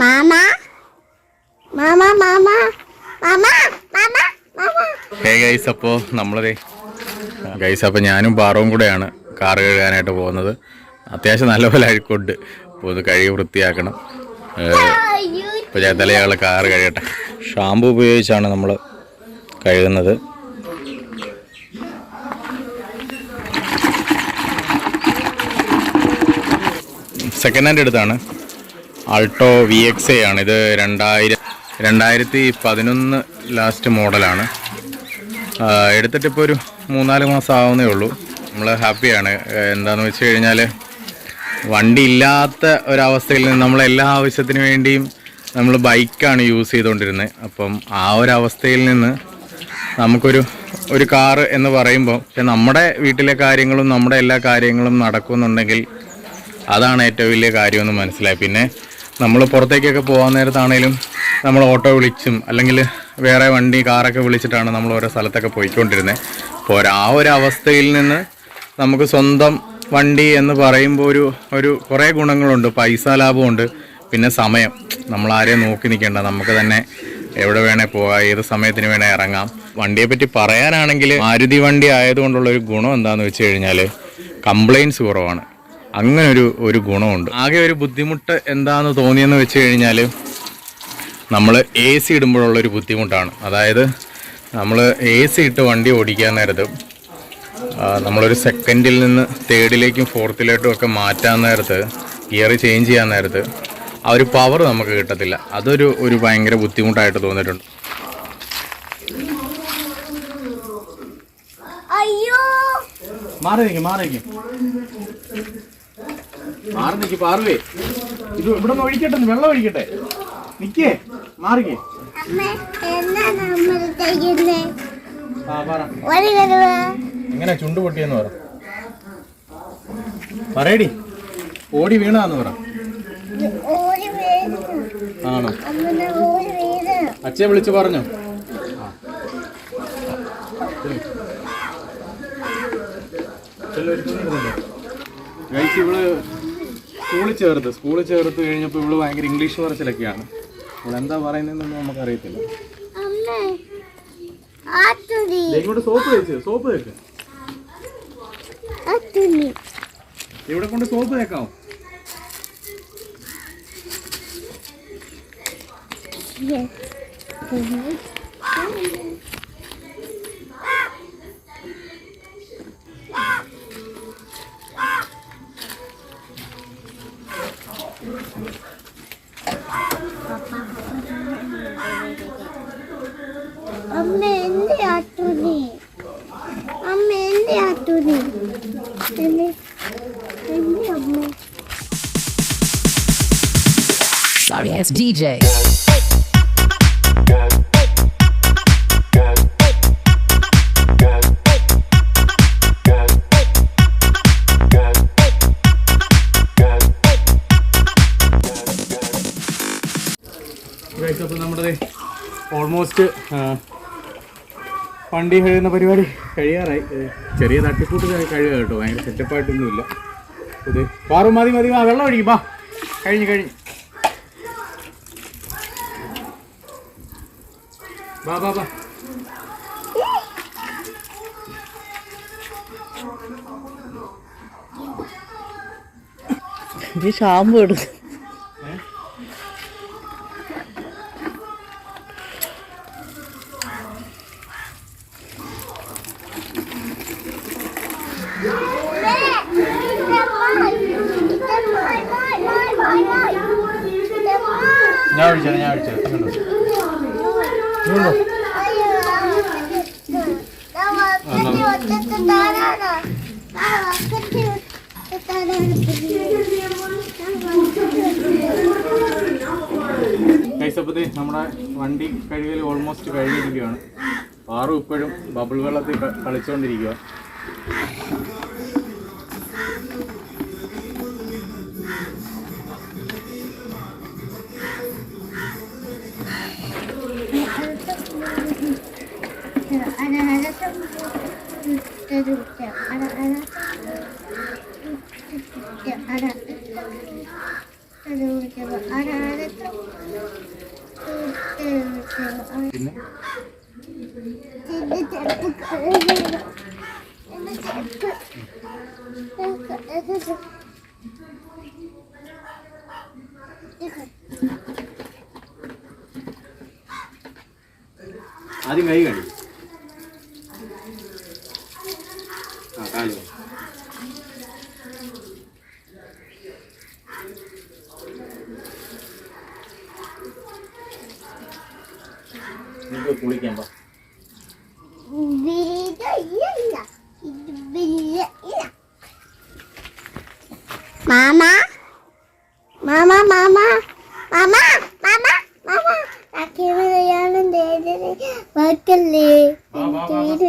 Mama? മാമ മാമ? മാമ മാമ ഹേ ഗൈസ് അപ്പോൾ നമ്മളതേ ഗൈസ് അപ്പോൾ ഞാനും പാറവും കൂടെയാണ് കാർ കഴുകാനായിട്ട് പോകുന്നത്. അത്യാവശ്യം നല്ലപോലെ അഴുക്കുണ്ട്. അപ്പോൾ ഇത് കഴുകി വൃത്തിയാക്കണം. ഇപ്പോൾ ഞാൻ തലയാളെ കാർ കഴുകട്ടെ. ഷാമ്പു ഉപയോഗിച്ചാണ് നമ്മൾ കഴുകുന്നത്. സെക്കൻഡ് ഹാൻഡ് എടുത്താണ്. ആൾട്ടോ വി എക്സ് എ ആണ്. ഇത് രണ്ടായിരം രണ്ടായിരത്തി പതിനൊന്ന് ലാസ്റ്റ് മോഡലാണ് എടുത്തിട്ടിപ്പോൾ ഒരു മൂന്നാൽ മാസം ആവുന്നേ ഉള്ളൂ നമ്മൾ ഹാപ്പിയാണ് എന്താണെന്ന് വെച്ച് കഴിഞ്ഞാൽ വണ്ടി ഇല്ലാത്ത ഒരവസ്ഥയിൽ നിന്ന് നമ്മൾ എല്ലാ ആവശ്യത്തിന് വേണ്ടിയും നമ്മൾ ബൈക്കാണ് യൂസ് ചെയ്തുകൊണ്ടിരുന്നത് അപ്പം ആ ഒരു അവസ്ഥയിൽ നിന്ന് നമുക്കൊരു ഒരു കാറ് എന്ന് പറയുമ്പോൾ പക്ഷെ നമ്മുടെ വീട്ടിലെ കാര്യങ്ങളും നമ്മുടെ എല്ലാ കാര്യങ്ങളും നടക്കുന്നുണ്ടെങ്കിൽ അതാണ് ഏറ്റവും വലിയ കാര്യമെന്ന് മനസ്സിലായി. പിന്നെ നമ്മൾ പുറത്തേക്കൊക്കെ പോകാൻ നേരത്താണേലും നമ്മൾ ഓട്ടോ വിളിച്ചും അല്ലെങ്കിൽ വേറെ വണ്ടി കാറൊക്കെ വിളിച്ചിട്ടാണ് നമ്മൾ ഓരോ സ്ഥലത്തൊക്കെ പോയിക്കൊണ്ടിരുന്നത് അപ്പോൾ ആ ഒരു അവസ്ഥയിൽ നിന്ന് നമുക്ക് സ്വന്തം വണ്ടി എന്ന് പറയുമ്പോൾ ഒരു ഒരു കുറേ ഗുണങ്ങളുണ്ട്. പൈസ ലാഭമുണ്ട്. പിന്നെ സമയം. നമ്മൾ ആരെയും നോക്കി നിൽക്കേണ്ട. നമുക്ക് തന്നെ എവിടെ വേണേൽ പോകാം. ഏത് സമയത്തിന് വേണേൽ ഇറങ്ങാം. വണ്ടിയെ പറ്റി പറയാനാണെങ്കിൽ മാരുതി വണ്ടി ആയതുകൊണ്ടുള്ള ഒരു ഗുണം എന്താണെന്ന് വെച്ച് കഴിഞ്ഞാൽ കംപ്ലയിൻസ് കുറവാണ്. അങ്ങനെ ഒരു ഒരു ഗുണമുണ്ട്. ആകെ ഒരു ബുദ്ധിമുട്ട് എന്താന്ന് തോന്നിയെന്ന് വെച്ച് കഴിഞ്ഞാൽ നമ്മൾ എ സി ഇടുമ്പോഴുള്ള ഒരു ബുദ്ധിമുട്ടാണ്. അതായത് നമ്മൾ എ സി ഇട്ട് വണ്ടി ഓടിക്കാൻ നേരത്ത് നമ്മളൊരു സെക്കൻഡിൽ നിന്ന് തേർഡിലേക്കും ഫോർത്തിലോട്ടും ഒക്കെ മാറ്റാൻ നേരത്ത് ഗിയർ ചേഞ്ച് ചെയ്യാൻ നേരത്ത് ആ ഒരു പവർ നമുക്ക് കിട്ടത്തില്ല. അതൊരു ഒരു ഭയങ്കര ബുദ്ധിമുട്ടായിട്ട് തോന്നിയിട്ടുണ്ട്. അയ്യോ! മാറി നിൽക്കും മാറി നിൽക്കും പാറുവേ. ഇത് ഇവിടെ നിന്ന് ഒഴിക്കട്ടെ വെള്ളം ഒഴിക്കട്ടെ. നിക്കേ മാറിക്കേ. എങ്ങനെ ചുണ്ട് പൊട്ടിയെന്ന് പറ. പറയടി. ഓടി വീണാന്ന് പറ. ആണോ? അച്ഛയെ വിളിച്ചു പറഞ്ഞോ. ഗൈസ് ഇവൾ സ്കൂളിൽ ചേർത്ത് സ്കൂളിൽ ചേർത്ത് കഴിഞ്ഞപ്പോൾ ഇവൾ ഭയങ്കര ഇംഗ്ലീഷ് പറച്ചിലൊക്കെയാണ്. ഇവിടെ എന്താ പറയുന്നതെന്നൊന്നും നമുക്കറിയത്തില്ല. ഇങ്ങോട്ട് സോപ്പ് സോപ്പ് ഇവിടെ കൊണ്ട് സോപ്പ് തേക്കാമോ അമ്മ എന്റെ ആട്ടുനി അമ്മ എന്റെ ആട്ടുനി എന്റെ എന്റെ അമ്മ? Sorry it's DJ. ഗൈസ് അപ്പോൾ നമ്മുടെ ഓൾമോസ്റ്റ് വണ്ടി കഴിയുന്ന പരിപാടി കഴിയാറായി. ചെറിയ തട്ടിക്കൂട്ട് കഴിയുക കേട്ടോ. ഭയങ്കര സെറ്റപ്പായിട്ടൊന്നുമില്ല ഇത് പാറു മതി മതി. വാ വെള്ളം ഒഴിക്കും വാ. കഴിഞ്ഞ് കഴിഞ്ഞ്. വാ വാ വാ. ഷാമ്പു എടുക്കും. ഞാൻ ഞാൻ കൈസപ്പത്തി നമ്മുടെ വണ്ടി കഴുകൽ ഓൾമോസ്റ്റ് കഴിഞ്ഞിരിക്കുകയാണ്. പാറു ഇപ്പോഴും ബബിൾ വെള്ളത്തിൽ കളിച്ചുകൊണ്ടിരിക്കുക പിന്നെ ആദ്യം കൈ കണ്ടി നമുക്ക് കുളിക്കാം പാ. മാമ? മാമ മാമ? മാമ മാമ മാമ. അക്കയാണ് വാക്കല്ലേ വീട്